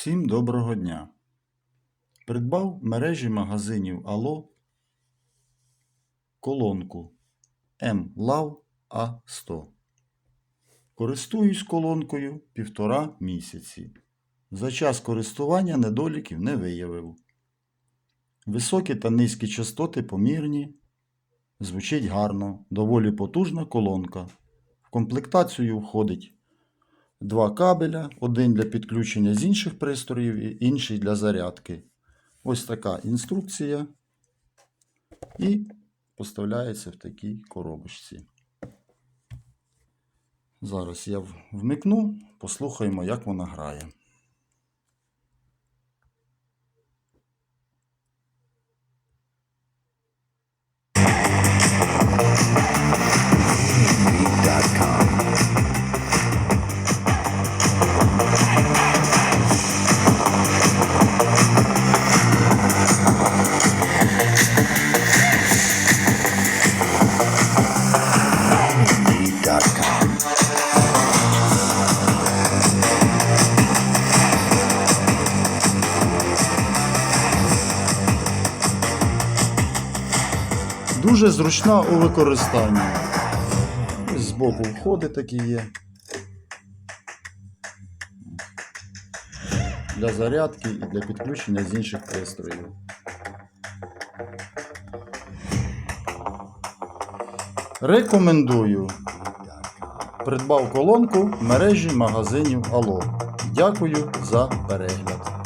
Всім доброго дня! Придбав мережі магазинів Ало колонку MLAV A100. Користуюсь колонкою півтора місяці. За час користування недоліків не виявив. Високі та низькі частоти помірні. Звучить гарно, доволі потужна колонка. В комплектацію входить два кабеля, один для підключення з інших пристроїв і інший для зарядки. Ось така інструкція. І поставляється в такій коробочці. Зараз я вмикну, послухаємо, як вона грає. Дуже зручна у використанні. Ось збоку входи такі є. Для зарядки і для підключення з інших пристроїв. Рекомендую. Придбав колонку в мережі магазинів Ало. Дякую за перегляд.